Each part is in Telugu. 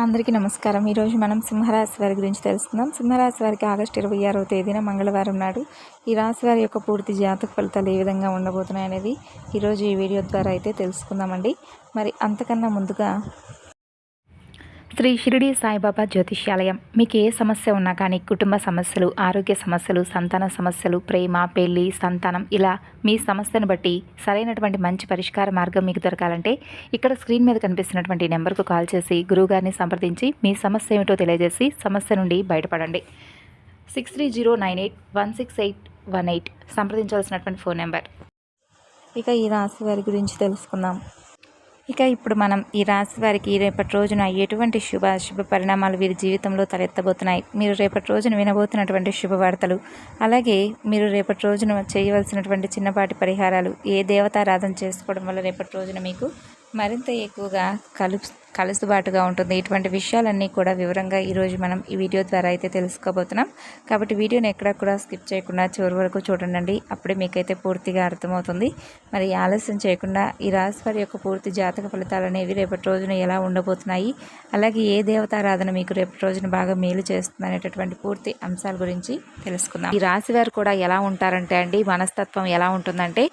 అందరికీ నమస్కారం. ఈరోజు మనం సింహరాశి వారి గురించి తెలుసుకుందాం. సింహరాశి వారికి ఆగస్టు ఇరవై ఆరవ తేదీన మంగళవారం నాడు ఈ రాశి వారి యొక్క పూర్తి జాతక ఫలితాలు ఏ విధంగా ఉండబోతున్నాయి అనేది ఈరోజు ఈ వీడియో ద్వారా అయితే తెలుసుకుందామండి. మరి అంతకన్నా ముందుగా శ్రీ షిరిడి సాయిబాబా జ్యోతిష్యాలయం. మీకు ఏ సమస్య ఉన్నా కానీ కుటుంబ సమస్యలు ఆరోగ్య సమస్యలు సంతాన సమస్యలు ప్రేమ పెళ్ళి సంతానం ఇలా మీ సమస్యను బట్టి సరైనటువంటి మంచి పరిష్కార మార్గం మీకు దొరకాలంటే ఇక్కడ స్క్రీన్ మీద కనిపిస్తున్నటువంటి నెంబర్కు కాల్ చేసి గురువుగారిని సంప్రదించి మీ సమస్య ఏమిటో తెలియజేసి సమస్య నుండి బయటపడండి. Six three zero nine eight one six eight one eight సంప్రదించవలసినటువంటి phone number. ఇక ఈ రాశి వారి గురించి తెలుసుకుందాం. ఇక ఇప్పుడు మనం ఈ రాశి వారికి రేపటి రోజున ఎటువంటి శుభ శుభ పరిణామాలు వీరి జీవితంలో తలెత్తబోతున్నాయి? మీరు రేపటి రోజున వినబోతున్నటువంటి శుభవార్తలు అలాగే మీరు రేపటి రోజున చేయవలసినటువంటి చిన్నపాటి పరిహారాలు ఏ దేవతారాధన చేసుకోవడం వల్ల రేపటి రోజున మీకు మరింత ఎక్కువగా కలుపు కలుసుబాటుగా ఉంటుంది. ఇటువంటి విషయాలన్నీ కూడా వివరంగా ఈరోజు మనం ఈ వీడియో ద్వారా అయితే తెలుసుకోబోతున్నాం. కాబట్టి వీడియోని ఎక్కడ కూడా స్కిప్ చేయకుండా చివరి వరకు చూడండి అప్పుడే మీకైతే పూర్తిగా అర్థమవుతుంది. మరి ఆలస్యం చేయకుండా ఈ రాశి వారి యొక్క పూర్తి జాతక ఫలితాలు అనేవి రేపటి రోజున ఎలా ఉండబోతున్నాయి? అలాగే ఏ దేవతారాధన మీకు రేపటి రోజున బాగా మేలు చేస్తుంది అనేటటువంటి పూర్తి అంశాల గురించి తెలుసుకుందాం. ఈ రాశి వారు కూడా ఎలా ఉంటారంటే అండి మనస్తత్వం ఎలా ఉంటుందంటే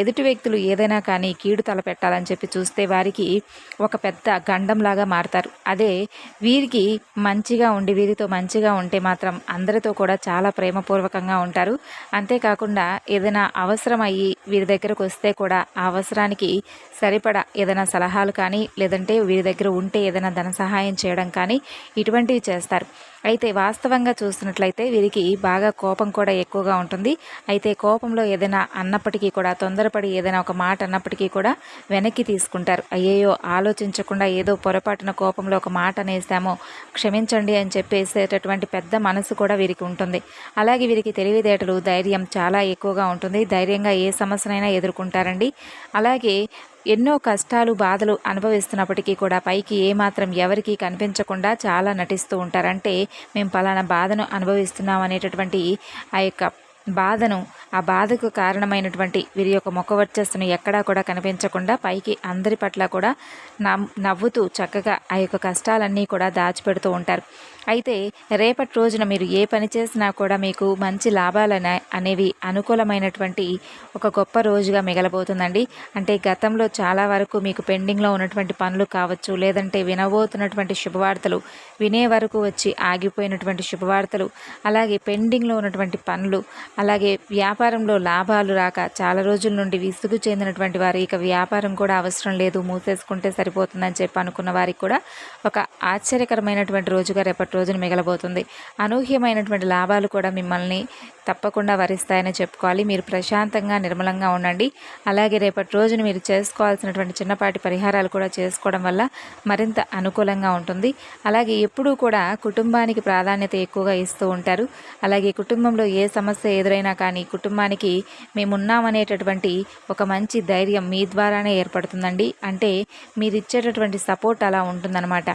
ఎదుటి వ్యక్తులు ఏదైనా కానీ కీడు తలపెట్టాలని చెప్పి చూస్తే వారికి ఒక పెద్ద గండంలాగా మారతారు. అదే వీరికి మంచిగా ఉండి వీరితో మంచిగా ఉంటే మాత్రం అందరితో కూడా చాలా ప్రేమపూర్వకంగా ఉంటారు. అంతేకాకుండా ఏదైనా అవసరం అయ్యి వీరి దగ్గరకు వస్తే కూడా ఆ అవసరానికి సరిపడా ఏదైనా సలహాలు కానీ లేదంటే వీరి దగ్గర ఉంటే ఏదైనా ధన సహాయం చేయడం కానీ ఇటువంటివి చేస్తారు. అయితే వాస్తవంగా చూస్తున్నట్లయితే వీరికి బాగా కోపం కూడా ఎక్కువగా ఉంటుంది. అయితే కోపంలో ఏదైనా అన్నప్పటికీ కూడా తొందరపడి ఏదైనా ఒక మాట అన్నప్పటికీ కూడా వెనక్కి తీసుకుంటారు. అయ్యయ్యో ఆలోచించకుండా ఏదో పొరపాటున కోపంలో ఒక మాట అనేసామో క్షమించండి అని చెప్పేసేటటువంటి పెద్ద మనసు కూడా వీరికి ఉంటుంది. అలాగే వీరికి తెలివితేటలు ధైర్యం చాలా ఎక్కువగా ఉంటుంది. ధైర్యంగా ఏ సమస్యనైనా ఎదుర్కొంటారండి. అలాగే ఎన్నో కష్టాలు బాధలు అనుభవిస్తున్నప్పటికీ కూడా పైకి ఏమాత్రం ఎవరికి కనిపించకుండా చాలా నటిస్తూ ఉంటారంటే మేము పలానా బాధను అనుభవిస్తున్నాం అనేటటువంటి ఆ యొక్క బాధను ఆ బాధకు కారణమైనటువంటి వీరి యొక్క మొక్క వర్చస్సును ఎక్కడా కూడా కనిపించకుండా పైకి అందరి పట్ల కూడా నవ్వుతూ చక్కగా ఆ యొక్క కష్టాలన్నీ కూడా దాచిపెడుతూ ఉంటారు. అయితే రేపటి రోజున మీరు ఏ పని చేసినా కూడా మీకు మంచి లాభాలనే అనేవి అనుకూలమైనటువంటి ఒక గొప్ప రోజుగా మిగలబోతుందండి. అంటే గతంలో చాలా వరకు మీకు పెండింగ్లో ఉన్నటువంటి పనులు కావచ్చు లేదంటే వినబోతున్నటువంటి శుభవార్తలు వినే వరకు వచ్చి ఆగిపోయినటువంటి శుభవార్తలు అలాగే పెండింగ్లో ఉన్నటువంటి పనులు అలాగే వ్యాపారంలో లాభాలు రాక చాలా రోజుల నుండి విసుగు చెందినటువంటి వారు ఇక వ్యాపారం కూడా అవసరం లేదు మూసేసుకుంటే సరిపోతుందని చెప్పి అనుకున్న వారికి కూడా ఒక ఆశ్చర్యకరమైనటువంటి రోజుగా రేపటి రోజున మిగలబోతుంది. అనూహ్యమైనటువంటి లాభాలు కూడా మిమ్మల్ని తప్పకుండా వరిస్తాయని చెప్పుకోవాలి. మీరు ప్రశాంతంగా నిర్మలంగా ఉండండి. అలాగే రేపటి రోజున మీరు చేసుకోవాల్సినటువంటి చిన్నపాటి పరిహారాలు కూడా చేసుకోవడం వల్ల మరింత అనుకూలంగా ఉంటుంది. అలాగే ఎప్పుడూ కూడా కుటుంబానికి ప్రాధాన్యత ఎక్కువగా ఇస్తూ ఉంటారు. అలాగే కుటుంబంలో ఏ సమస్య ఎదురైనా కానీ కుటుంబానికి మేమున్నామనేటటువంటి ఒక మంచి ధైర్యం మీ ద్వారానే ఏర్పడుతుందండి. అంటే మీరు ఇచ్చేటటువంటి సపోర్ట్ అలా ఉంటుందన్నమాట.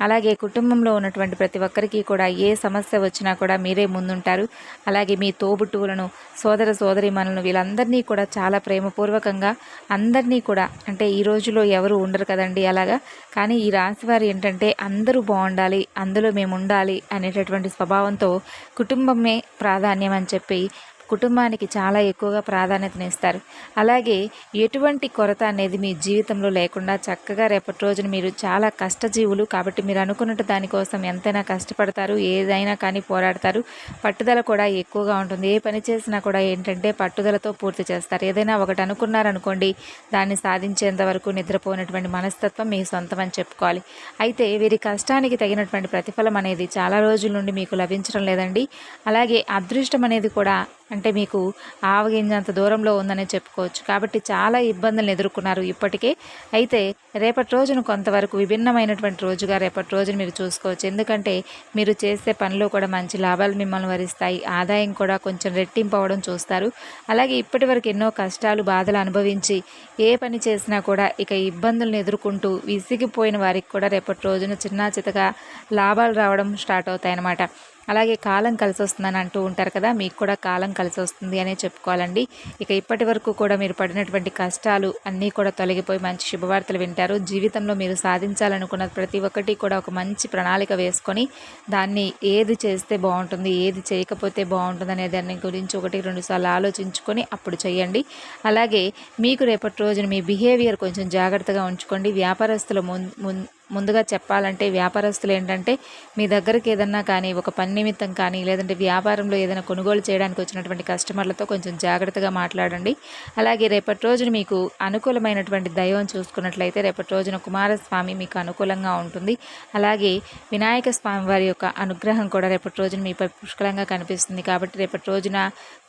అలాగే కుటుంబంలో ఉన్నటువంటి ప్రతి ఒక్కరికి కూడా ఏ సమస్య వచ్చినా కూడా మీరే ముందుంటారు. అలాగే మీ తోబుట్టువులను సోదర సోదరిమణులను వీళ్ళందరినీ కూడా చాలా ప్రేమపూర్వకంగా అందరినీ కూడా అంటే ఈ రోజులో ఎవరు ఉండరు కదండి అలాగా? కానీ ఈ రాశివారు ఏంటంటే అందరూ బాగుండాలి అందులో మేము ఉండాలి అనేటటువంటి స్వభావంతో కుటుంబమే ప్రాధాన్యం అని చెప్పి కుటుంబానికి చాలా ఎక్కువగా ప్రాధాన్యతనిస్తారు అలాగే ఎటువంటి కొరత అనేది మీ జీవితంలో లేకుండా చక్కగా రేపటి రోజున మీరు చాలా కష్టజీవులు కాబట్టి మీరు అనుకున్నట్టు దానికోసం ఎంతైనా కష్టపడతారు ఏదైనా కానీ పోరాడతారు. పట్టుదల కూడా ఎక్కువగా ఉంటుంది. ఏ పని చేసినా కూడా ఏంటంటే పట్టుదలతో పూర్తి చేస్తారు. ఏదైనా ఒకటి అనుకున్నారనుకోండి దాన్ని సాధించేంత వరకు నిద్రపోయినటువంటి మనస్తత్వం మీ సొంతం అని చెప్పుకోవాలి. అయితే వీరి కష్టానికి తగినటువంటి ప్రతిఫలం అనేది చాలా రోజుల నుండి మీకు లభించడం లేదండి. అలాగే అదృష్టం అనేది కూడా అంటే మీకు ఆవగింజంత దూరంలో ఉందని చెప్పుకోవచ్చు. కాబట్టి చాలా ఇబ్బందులను ఎదుర్కొన్నారు ఇప్పటికే. అయితే రేపటి రోజును కొంతవరకు విభిన్నమైనటువంటి రోజుగా రేపటి రోజును మీరు చూసుకోవచ్చు. ఎందుకంటే మీరు చేసే పనిలో కూడా మంచి లాభాలు మిమ్మల్ని వరిస్తాయి. ఆదాయం కూడా కొంచెం రెట్టింపు చూస్తారు. అలాగే ఇప్పటి వరకు ఎన్నో కష్టాలు బాధలు అనుభవించి ఏ పని చేసినా కూడా ఇక ఇబ్బందులను ఎదుర్కొంటూ విసిగిపోయిన వారికి కూడా రేపటి రోజున చిన్న చితగా లాభాలు రావడం స్టార్ట్ అవుతాయన్నమాట. అలాగే కాలం కలిసి వస్తుందని అంటూ ఉంటారు కదా మీకు కూడా కాలం కలిసి వస్తుంది అనే చెప్పుకోవాలండి. ఇక ఇప్పటి వరకు కూడా మీరు పడినటువంటి కష్టాలు అన్నీ కూడా తొలగిపోయి మంచి శుభవార్తలు వింటారు. జీవితంలో మీరు సాధించాలనుకున్న ప్రతి ఒక్కటి కూడా ఒక మంచి ప్రణాళిక వేసుకొని దాన్ని ఏది చేస్తే బాగుంటుంది ఏది చేయకపోతే బాగుంటుంది అనే దాని గురించి ఒకటి రెండు సార్లు ఆలోచించుకొని అప్పుడు చేయండి అలాగే మీకు రేపటి రోజున మీ బిహేవియర్ కొంచెం జాగ్రత్తగా ఉంచుకోండి. వ్యాపారస్తుల ముందు ముం- ముందుగా చెప్పాలంటే వ్యాపారస్తులు ఏంటంటే మీ దగ్గరికి ఏదన్నా కానీ ఒక పని నిమిత్తం కానీ లేదంటే వ్యాపారంలో ఏదైనా కొనుగోలు చేయడానికి వచ్చినటువంటి కస్టమర్లతో కొంచెం జాగ్రత్తగా మాట్లాడండి. అలాగే రేపటి రోజున మీకు అనుకూలమైనటువంటి దైవం చూసుకున్నట్లయితే రేపటి రోజున కుమారస్వామి మీకు అనుకూలంగా ఉంటుంది. అలాగే వినాయక స్వామి వారి యొక్క అనుగ్రహం కూడా రేపటి రోజున మీపై పుష్కలంగా కనిపిస్తుంది. కాబట్టి రేపటి రోజున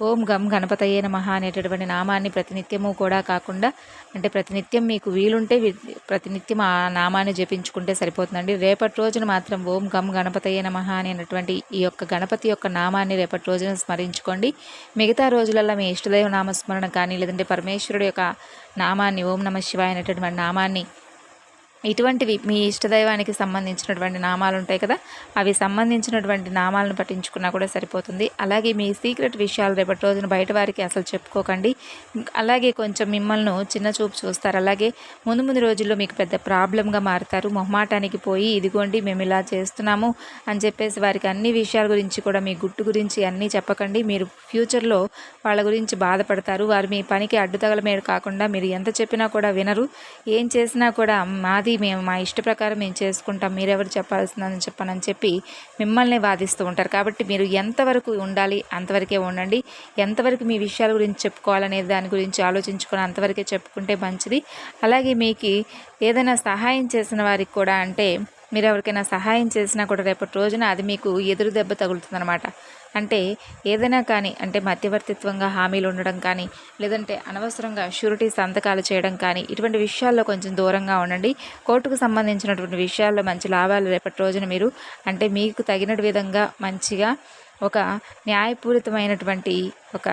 ఓం గం గణపతయ్యే నమః అనేటటువంటి నామాన్ని ప్రతినిత్యము కూడా కాకుండా అంటే ప్రతినిత్యం మీకు వీలుంటే ప్రతినిత్యం ఆ నామాన్ని జపించు జపించుకుంటే సరిపోతుందండి. రేపటి రోజున మాత్రం ఓం గమ్ గణపతయ్య నమః అనేటువంటి ఈ యొక్క గణపతి యొక్క నామాన్ని రేపటి రోజున స్మరించుకోండి. మిగతా రోజులలో మీ ఇష్టదైవ నామస్మరణ కానీ లేదంటే పరమేశ్వరుడు యొక్క నామాన్ని ఓం నమ శివాయ అనేటటువంటి నామాన్ని ఇటువంటివి మీ ఇష్టదైవానికి సంబంధించినటువంటి నామాలు ఉంటాయి కదా అవి సంబంధించినటువంటి నామాలను పఠించుకున్నా కూడా సరిపోతుంది. అలాగే మీ సీక్రెట్ విషయాలు రేపటి రోజున బయట వారికి అసలు చెప్పుకోకండి. అలాగే కొంచెం మిమ్మల్ని చిన్న చూపు చూస్తారు. అలాగే ముందు ముందు రోజుల్లో మీకు పెద్ద ప్రాబ్లంగా మారుతారు. మొహమాటానికి పోయి ఇదిగోండి మేము ఇలా చేస్తున్నాము అని చెప్పేసి వారికి అన్ని విషయాల గురించి కూడా మీ గుట్టు గురించి అన్నీ చెప్పకండి. మీరు ఫ్యూచర్లో వాళ్ళ గురించి బాధపడతారు. వారు మీ పనికి అడ్డుతగలమే కాకుండా మీరు ఎంత చెప్పినా కూడా వినరు. ఏం చేసినా కూడా మాది మేము మా ఇష్ట ప్రకారం మేము చేసుకుంటాం మీరెవరు చెప్పాల్సిందని చెప్పనని చెప్పి మిమ్మల్ని వాదిస్తూ ఉంటారు. కాబట్టి మీరు ఎంతవరకు ఉండాలి అంతవరకే ఉండండి. ఎంతవరకు మీ విషయాల గురించి చెప్పుకోవాలనే దాని గురించి ఆలోచించుకొని అంతవరకే చెప్పుకుంటే మంచిది. అలాగే మీకు ఏదైనా సహాయం చేసిన వారికి కూడా అంటే మీరు ఎవరికైనా సహాయం చేసినా కూడా రేపటి రోజున అది మీకు ఎదురు దెబ్బ తగులుతుందన్నమాట. అంటే ఏదైనా కానీ అంటే మధ్యవర్తిత్వంగా హామీలు ఉండడం కానీ లేదంటే అనవసరంగా షూరిటీ సంతకాలు చేయడం కానీ ఇటువంటి విషయాల్లో కొంచెం దూరంగా ఉండండి. కోర్టుకు సంబంధించినటువంటి విషయాల్లో మంచి లాభాలు రేపటి రోజున మీరు అంటే మీకు తగిన విధంగా మంచిగా ఒక న్యాయపూరితమైనటువంటి ఒక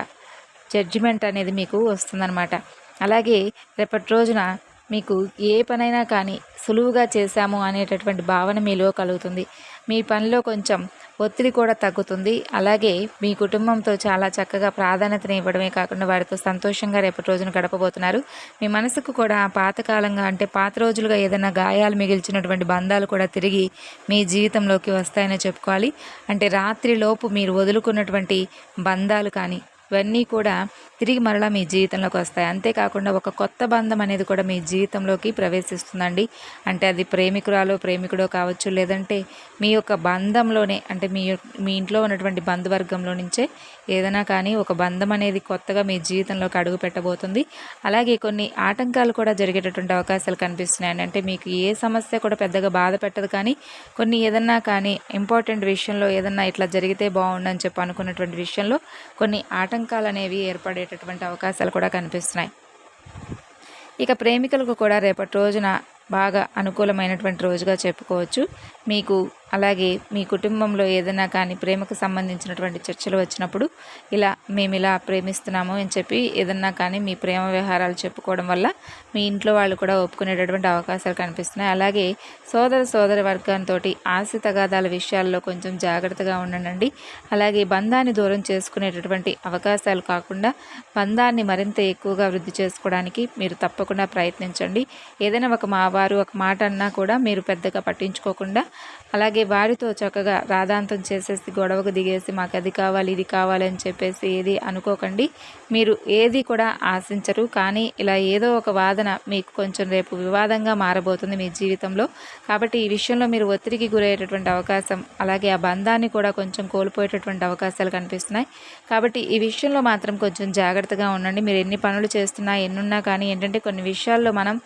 జడ్జిమెంట్ అనేది మీకు వస్తుందన్నమాట. అలాగే రేపటి రోజున మీకు ఏ పనైనా కానీ సులువుగా చేశాము అనేటటువంటి భావన మీలో కలుగుతుంది. మీ పనిలో కొంచెం ఒత్తిడి కూడా తగ్గుతుంది. అలాగే మీ కుటుంబంతో చాలా చక్కగా ప్రాధాన్యతని ఇవ్వడమే కాకుండా వారితో సంతోషంగా రేపటి రోజున గడపబోతున్నారు. మీ మనసుకు కూడా పాతకాలంగా అంటే పాత రోజులుగా ఏదైనా గాయాలు మిగిల్చినటువంటి బంధాలు కూడా తిరిగి మీ జీవితంలోకి వస్తాయని చెప్పుకోవాలి. అంటే రాత్రిలోపు మీరు వదులుకున్నటువంటి బంధాలు కానీ ఇవన్నీ కూడా తిరిగి మరలా మీ జీవితంలోకి వస్తాయి. అంతేకాకుండా ఒక కొత్త బంధం అనేది కూడా మీ జీవితంలోకి ప్రవేశిస్తుందండి. అంటే అది ప్రేమికురాలో ప్రేమికుడో కావచ్చు లేదంటే మీ యొక్క బంధంలోనే అంటే మీ మీ ఇంట్లో ఉన్నటువంటి బంధువర్గంలో నుంచే ఏదైనా కానీ ఒక బంధం అనేది కొత్తగా మీ జీవితంలోకి అడుగు పెట్టబోతుంది. అలాగే కొన్ని ఆటంకాలు కూడా జరిగేటటువంటి అవకాశాలు కనిపిస్తున్నాయండి. అంటే మీకు ఏ సమస్య కూడా పెద్దగా బాధ పెట్టదు కానీ కొన్ని ఏదన్నా కానీ ఇంపార్టెంట్ విషయంలో ఏదన్నా ఇట్లా జరిగితే బాగుండని చెప్పి అనుకున్నటువంటి విషయంలో కొన్ని ఆటంకాలు అనేవి ఏర్పడేటటువంటి అవకాశాలు కూడా కనిపిస్తున్నాయి. ఇక ప్రేమికులకు కూడా రేపటి రోజున బాగా అనుకూలమైనటువంటి రోజుగా చెప్పుకోవచ్చు. మీకు అలాగే మీ కుటుంబంలో ఏదైనా కానీ ప్రేమకు సంబంధించినటువంటి చర్చలు వచ్చినప్పుడు ఇలా మేము ఇలా ప్రేమిస్తున్నాము అని చెప్పి ఏదన్నా కానీ మీ ప్రేమ వ్యవహారాలు చెప్పుకోవడం వల్ల మీ ఇంట్లో వాళ్ళు కూడా ఒప్పుకునేటటువంటి అవకాశాలు కనిపిస్తున్నాయి. అలాగే సోదర సోదర వర్గంతో ఆస్తి తగాదాల విషయాల్లో కొంచెం జాగ్రత్తగా ఉండండి అలాగే బంధాన్ని దూరం చేసుకునేటటువంటి అవకాశాలు కాకుండా బంధాన్ని మరింత ఎక్కువగా వృద్ధి చేసుకోవడానికి మీరు తప్పకుండా ప్రయత్నించండి. ఏదైనా ఒక మా వారు ఒక మాట అన్నా కూడా మీరు పెద్దగా పట్టించుకోకుండా అలాగే వారితో చక్కగా రాధాంతం చేసేసి గొడవకు దిగేసి మాకు అది కావాలి ఇది కావాలి అని చెప్పేసి ఏది అనుకోకండి. మీరు ఏది కూడా ఆశించరు. కానీ ఇలా ఏదో ఒక వాదన మీకు కొంచెం రేపు వివాదంగా మారబోతుంది మీ జీవితంలో. కాబట్టి ఈ విషయంలో మీరు ఒత్తిడికి గురయ్యేటటువంటి అవకాశం అలాగే ఆ బంధాన్ని కూడా కొంచెం కోల్పోయేటటువంటి అవకాశాలు కనిపిస్తున్నాయి. కాబట్టి ఈ విషయంలో మాత్రం కొంచెం జాగ్రత్తగా ఉండండి. మీరు ఎన్ని పనులు చేస్తున్నా ఎన్నున్నా కానీ ఏంటంటే కొన్ని విషయాల్లో మనం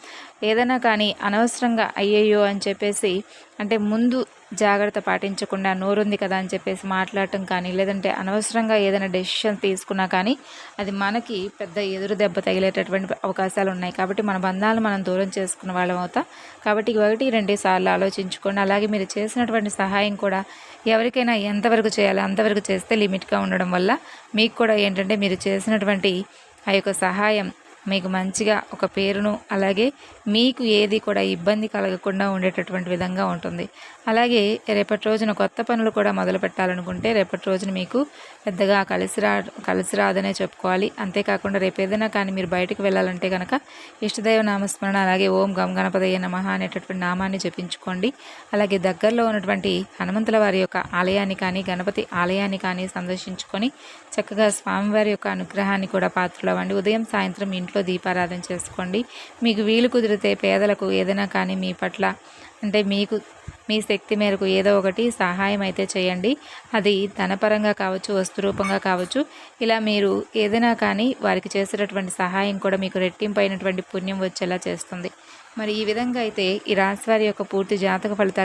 ఏదైనా కానీ అనవసరంగా అయ్యయ్యో అని చెప్పేసి అంటే ముందు జాగ్రత్త పాటించకుండా నోరుంది కదా అని చెప్పేసి మాట్లాడటం కానీ లేదంటే అనవసరంగా ఏదైనా డెసిషన్ తీసుకున్నా కానీ అది మనకి పెద్ద ఎదురు దెబ్బ తగిలేటటువంటి అవకాశాలు ఉన్నాయి. కాబట్టి మన బంధాలను మనం దూరం చేసుకున్న వాళ్ళం అవుతా. కాబట్టి ఒకటి రెండు సార్లు ఆలోచించుకోండి. అలాగే మీరు చేసినటువంటి సహాయం కూడా ఎవరికైనా ఎంతవరకు చేయాలో అంతవరకు చేస్తే లిమిట్గా ఉండడం వల్ల మీకు కూడా ఏంటంటే మీరు చేసినటువంటి ఆ యొక్క సహాయం మీకు మంచిగా ఒక పేరును అలాగే మీకు ఏది కూడా ఇబ్బంది కలగకుండా ఉండేటటువంటి విధంగా ఉంటుంది. అలాగే రేపటి రోజున కొత్త పనులు కూడా మొదలు పెట్టాలనుకుంటే రేపటి రోజున మీకు పెద్దగా కలిసి రా కలిసి రాదనే చెప్పుకోవాలి. అంతేకాకుండా రేపు ఏదైనా కానీ మీరు బయటకు వెళ్ళాలంటే కనుక ఇష్టదైవ నామస్మరణ అలాగే ఓం గం గణపతయ్య నమః అనేటటువంటి నామాన్ని జపించుకోండి. అలాగే దగ్గరలో ఉన్నటువంటి హనుమంతుల వారి యొక్క ఆలయాన్ని కానీ గణపతి ఆలయాన్ని కానీ సందర్శించుకొని చక్కగా స్వామివారి యొక్క అనుగ్రహాన్ని కూడా పాత్రలు అవ్వండి. ఉదయం సాయంత్రం ఇంట్లో దీపారాధన చేసుకోండి. మీకు వీలు కుదిరితే పేదలకు ఏదైనా కానీ మీ పట్ల అంటే మీకు మీ శక్తి మేరకు ఏదో ఒకటి సహాయం అయితే చేయండి. అది ధనపరంగా కావచ్చు వస్తురూపంగా కావచ్చు. ఇలా మీరు ఏదైనా కానీ వారికి చేసేటటువంటి సహాయం కూడా మీకు రెట్టింపు అయినటువంటి పుణ్యం వచ్చేలా చేస్తుంది. మరి ఈ విధంగా అయితే ఈ రాశి వారి యొక్క పూర్తి జాతక ఫలితాలు